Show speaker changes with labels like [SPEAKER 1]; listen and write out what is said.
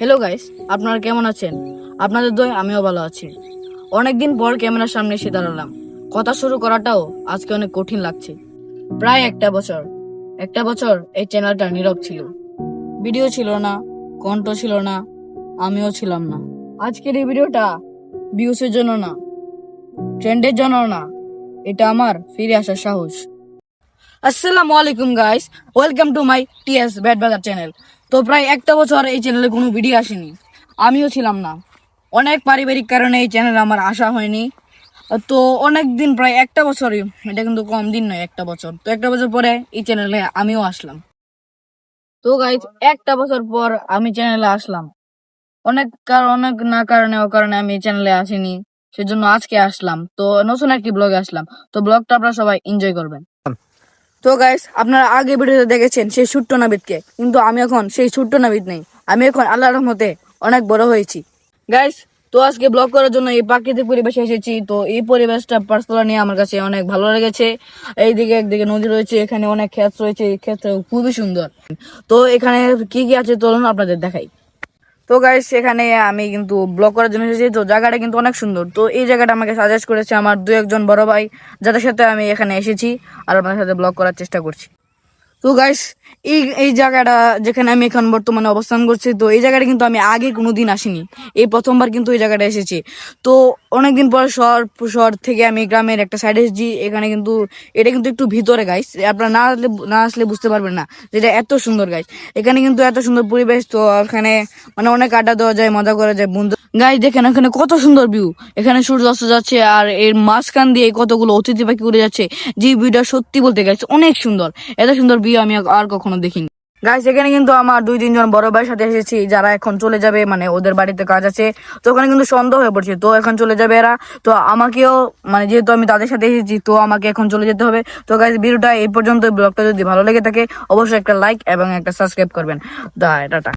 [SPEAKER 1] Hello guys আপনারা কেমন আছেন? আপনাদের দয় আমিও ভালো আছি। অনেকদিন পর ক্যামেরার সামনে এসে দাঁড়ালাম। কথা শুরু করাটাও আজকে অনেক কঠিন লাগছে। প্রায় একটা বছর। একটা বছর এই চ্যানেলটা নীরব ছিল। ভিডিও ছিল না, কণ্ঠ ছিল না, আমিও ছিলাম না। আজকের এই ভিডিওটা ভিউসের জন্য না ট্রেন্ডের জন্য না। এটা আমার ফিরে আসার সাহস। আসসালামু আলাইকুম guys welcome to my TS bat বাজার চ্যানেল তো প্রায় একটা বছর এই চ্যানেলে কোনো ভিডিও আসেনি। আমিও ছিলাম না। অনেক পারিবারিক কারণে এই চ্যানেলে আমার আসা হয়নি। তো অনেক দিন, প্রায় একটা বছরই, এটা কিন্তু কম দিন নয়, একটা বছর। তো একটা বছর পরে এই চ্যানেলে আমিও আসলাম। তো গাইজ একটা বছর পর আমি চ্যানেলে আসলাম। অনেক অনেক না কারণে, ও কারণে আমি চ্যানেলে আসিনি। সেজন্য আজকে আসলাম। তো নতুন একটি ব্লগে আসলাম। তো ব্লগটা আপনারা সবাই এনজয় করবেন। তো গাইস আপনারা আগে ভিডিওতে দেখেছেন সেই ছোট্ট নাবিদকে, কিন্তু আমি এখন সেই ছোট্ট নাবিদ নেই। আমি এখন আল্লাহর রহমতে অনেক বড় হয়েছি। গাইস তো আজকে ব্লগ করার জন্য এই প্রাকৃতিক পরিবেশে এসেছি, তো এই পরিবেশটা পার্সোনাল নিয়ে আমার কাছে অনেক ভালো লেগেছে। এইদিকে একদিকে নদী রয়েছে, এখানে অনেক ক্ষেত রয়েছে, এই ক্ষেত্র খুবই সুন্দর। তো এখানে কি কি আছে, চলুন আপনাদের দেখাই। তো গাইস এখানে আমি কিন্তু ব্লগ করার জন্য এসেছি। তো জায়গাটা কিন্তু অনেক সুন্দর। তো এই জায়গাটা আমাকে সাজেস্ট করেছে আমার দু একজন বড় ভাই, যাদের সাথে আমি এখানে এসেছি আর আপনার সাথে ব্লগ করার চেষ্টা করছি। তো গাইস এই এই জায়গাটা যেখানে আমি এখন বর্তমানে অবস্থান করছি, তো এই জায়গাটা কিন্তু আমি আগে কোনোদিন আসিনি। এই প্রথমবার কিন্তু এই জায়গাটা এসেছি। তো অনেকদিন পর শহর শহর থেকে আমি গ্রামের একটা সাইডে এসেছি, এখানে কিন্তু এটা কিন্তু একটু ভিতরে গাইস আপনারা না আসলে না আসলে বুঝতে পারবেন না যেটা এত সুন্দর গাইস এখানে কিন্তু এত সুন্দর পরিবেশ, তো এখানে মানে অনেক আড্ডা দেওয়া যায়, মজা করা যায়, বন্ধু গাইস দেখেন এখানে কত সুন্দর ভিউ এখানে সূর্য অস্ত যাচ্ছে আর এর মাঝখান দিয়ে কতগুলো অতিথি পাখি উড়ে যাচ্ছে। যে ভিউটা সত্যি বলতে গাইস অনেক সুন্দর। এত সুন্দর ভিউ আমি আর কখনো দেখিনি। গাইস এখানে কিন্তু আমার দুই, তিনজন বড় ভাইয়ের সাথে এসেছি, যারা এখন চলে যাবে মানে ওদের বাড়িতে কাজ আছে। তো ওখানে কিন্তু সন্দেহ হয়ে পড়ছে, তো এখন চলে যাবে এরা। তো আমাকেও মানে যেহেতু আমি তাদের সাথে এসেছি, তো আমাকে এখন চলে যেতে হবে। তো গাইস ভিডিওটা এই পর্যন্ত ব্লগটা যদি ভালো লেগে থাকে, অবশ্যই একটা লাইক এবং একটা সাবস্ক্রাইব করবেন। দা, টাটা।